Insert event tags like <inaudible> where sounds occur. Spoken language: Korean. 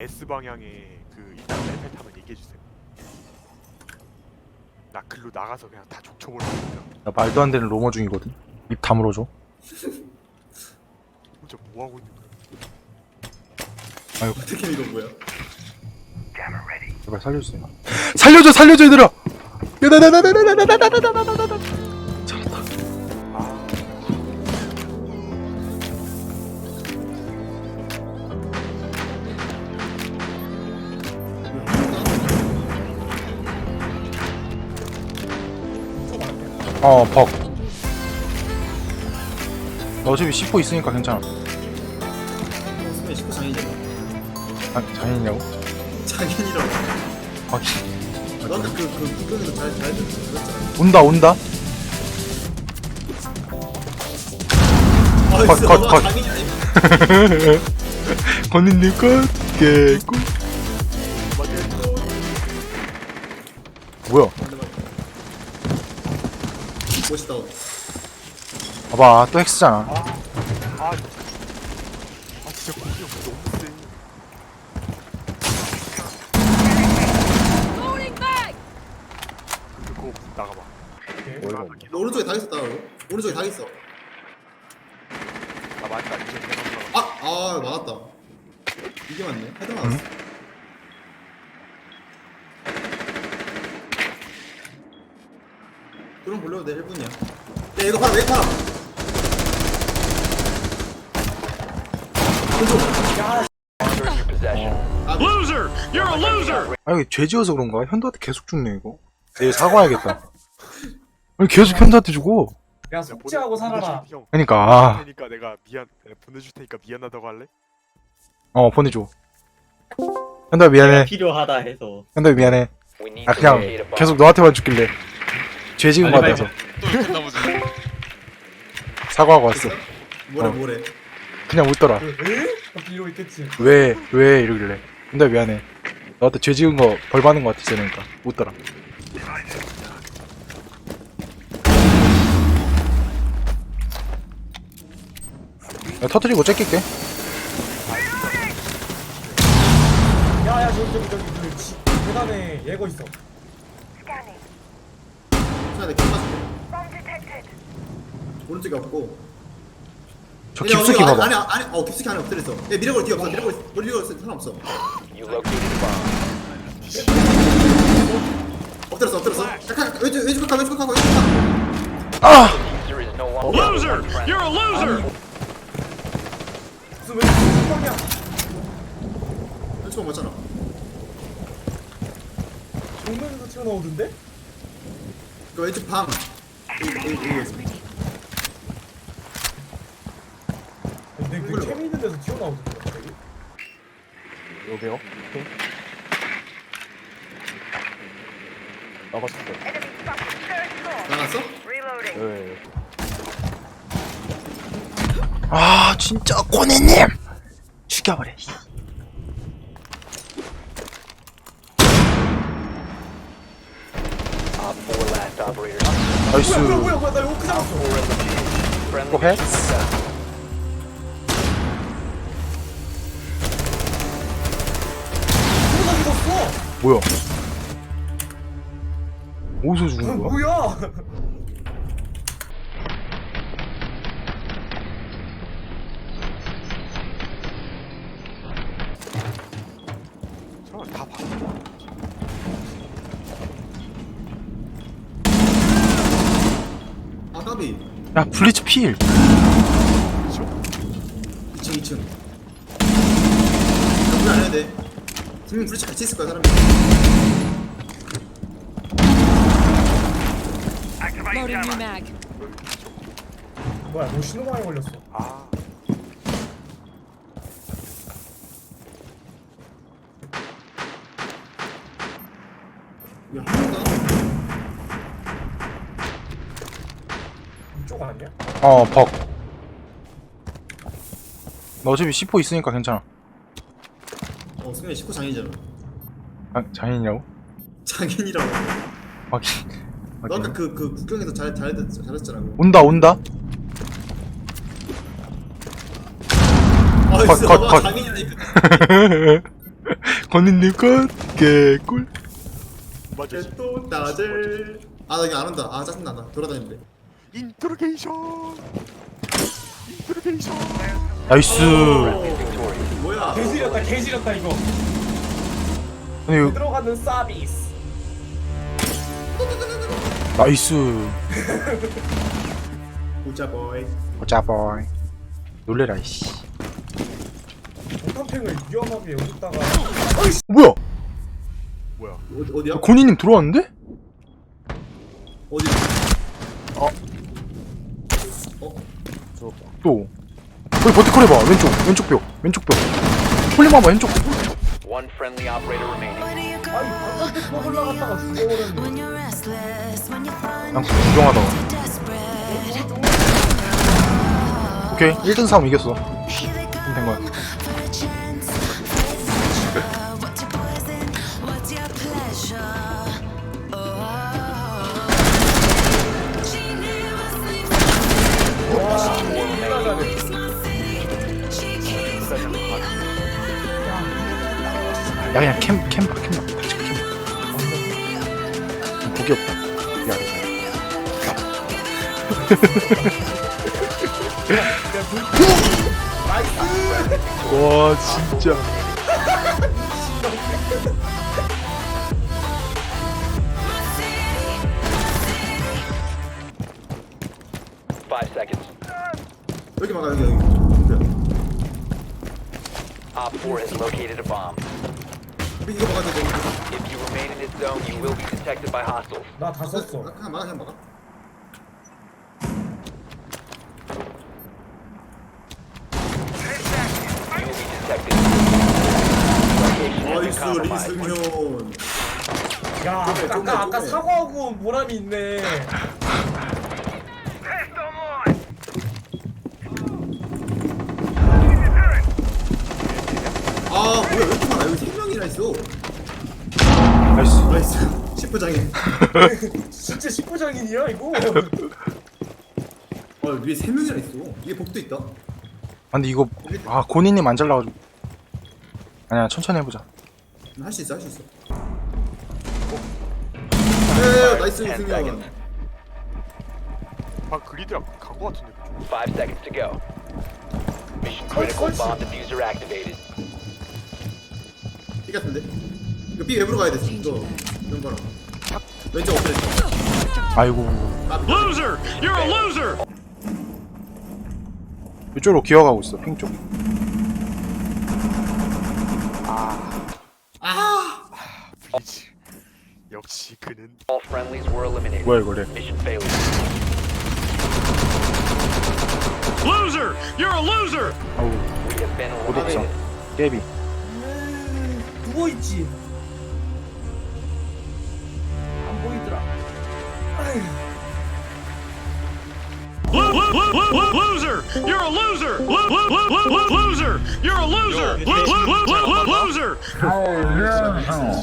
S 방향에 그 일단 레벨 타면 얘기해 주세요. 나 글로 나가서 그냥 다 족쳐버리니까 나 말도 안 되는 로머 중이거든. 입 다물어 줘. 혼자 뭐 하고 있는 거야? 어떻게 이거 뭐야? 제발 살려주세요. 살려줘, 살려줘, 얘들아! 야나나나나나나나나나나나 어, 벅. 너 어차피 C4 있으니까 괜찮아. 수면 19 장인이잖아. 아, 장인이냐고? 장인이라고. 확인. 너 아까 그, 그 구경에서 잘, 잘 들었잖아. 온다, 온다. 아, 컷, 진짜 컷, 너가 컷. 장인이 아니야. 건니님 것, 개꿀. 뭐야? 멋있다. 봐봐, 또 헥스잖아. 아, 아 진짜 공이 형 너무 세. Loading! 그거 나가봐. 너 오른쪽에 다 있었다. 오른쪽에 다 있어. 나 내가 아, 아, 맞았다. 이게 맞네. 헤드 맞았어. 그럼 볼려도 돼. 1분이야. 야, 이거 봐라. 왜 봐라. 아, Loser! You're a loser! 아, 이거 죄 지어서 그런가? 현도한테 계속 죽네, 이거. 내일 사과해야겠다. 아니, 계속 현도한테 죽어. 그냥 숙제하고 살아라. 형. 그니까, 아. 아, 테니까 내가 미안 내가 보내줄 테니까 미안하다고 할래? 어, 보내줘. 현도야, 미안해. 필요하다 해서 현도야, 미안해. 아, 그냥 계속 너한테만 죽길래. 죄 지은 거 같아서. 사과하고 왔어. 뭐래, 어. 뭐래. 그냥 웃더라. 에? 그렇게 이러고 있겠지. 왜, 왜, 이러길래. 현도야, 미안해. 너한테 죄 지은 거 벌 받는 거 같아서 그러니까. 웃더라. 야, 터트리고 째낄게. 야야 저기 저기 저기 그 지, 계단에 예거 있어. 자, 내가 kim 맞을게. 오른쪽에 없고. 저 야, 깊숙이 여기 봐봐. 안에, 안에, 어, 깊숙이 안에 엎드렸어. 야, 미러걸 뒤에 없어. 미러걸, 미러걸 있어. 사람 없어. 엎드렸어, 엎드렸어. 잠깐, 왼쪽, 왼쪽 가, 왼쪽 가, 왼쪽 가. 아! Loser! You're a loser! 무슨 왜 이렇게 빵이야? 왼쪽 가 맞잖아. 정면에서 튀어나오던데? 그 왼쪽 방. 여기, 여기, 여기 있어. 근데 그캠 있는 데서 튀어나오던데 갑자기? 여기요? 나갔어? 아, 진짜, 고니님! 죽여버려. 나이스. 뭐야 뭐야 뭐야 나 이거 그냥 왔어. 또 해? 누가 죽었어? 뭐야? 어디서 아, 죽은 거야? 뭐야? 다 봐. 아, 까비. 야, 블리츠 필! 2층, 2층. 우리 안 해야 돼. 분명 브리치 같이 있을 거야, 사람이. Loading new mag. 뭐야 너 신호방에 걸렸어. 아 야, 한번더 이쪽 아니야? 어, 벅. 너 어차피 C4 있으니까 괜찮아. 어, 승현이 19 장인이잖아. 아, 장인이냐고? 장인이라고. 확인. 너 아까 확인. 그, 그 국경에서 잘, 잘, 잘했잖아. 그거. 온다, 온다. 아, 컷, <laughs> 컷, 컷. 장인이라니까. 건니님 것 개꿀 맞아. 또 나들 아나 이거 안 온다 아 짜증나다 돌아다니는데 인트로게이션. 인트로게이션. 나이스 뭐야 개지렸다 개지렸다 이거 아니 이거 들어가는 서비스 나이스 보자보이 어짜보이 놀래라 이씨 폭탄팽을 위험하게 여기다가 뭐야 뭐야? 어디, 어디야? 건니님 들어왔는데? 어디? 또 거기 버티컬 해봐 왼쪽 왼쪽 벽 왼쪽 벽 홀림 봐봐 왼쪽 One friendly operator remaining. 그냥 구경하다가. 오케이 1등 싸움 이겼어 잘해 야 그냥 캠캠캠 봐. 같이 캠. 고기 없다 야. 와 진짜 여기 막아 여기 여기 뭐야 Op 4 has located a bomb. 우리 이거 막아야 돼 If you remain in this zone, you will be detected by hostiles. 나 다 썼어 그냥 막아 그냥 막아 You will be detected. Location has been 나이스 compromised. 리승현 야 아까. 사과하고 온 보람이 있네 아 뭐야 왜 이렇게 많아 여기 세 명이나 있어 나이스 나이스 10부장에 진짜 19장인이야 이거? <laughs> 아 위에 세 명이나 있어. 위에 복도 있다. 아 근데 이거 아 고니님 안 잘라가지고. 아니야 천천히 해보자. 할 수 있어 할 수 있어. 에 나이스 Ten 리승현. seconds. 방 그리드랑 간거 같은데. 그쪽. Five seconds to go. Mission critical bomb diffuser activated. B 같은데 이거 B 웹으로 가야 돼 이거 이런 거랑 왼쪽 엎드려 아이고 Loser! You're a loser! 이쪽으로 기어가고 있어 핑쪽 그리지. 역시 그는 All friendlies were eliminated. 뭐야 이거 래 Mission failure. Loser! You're a loser! 아우 We have been eliminated. 깨비 음, 누워 있지 Loser! You're a loser! Lo- lo- lo- lo- lo- Loser! You're a loser! Lo- lo- lo- lo- lo- Loser!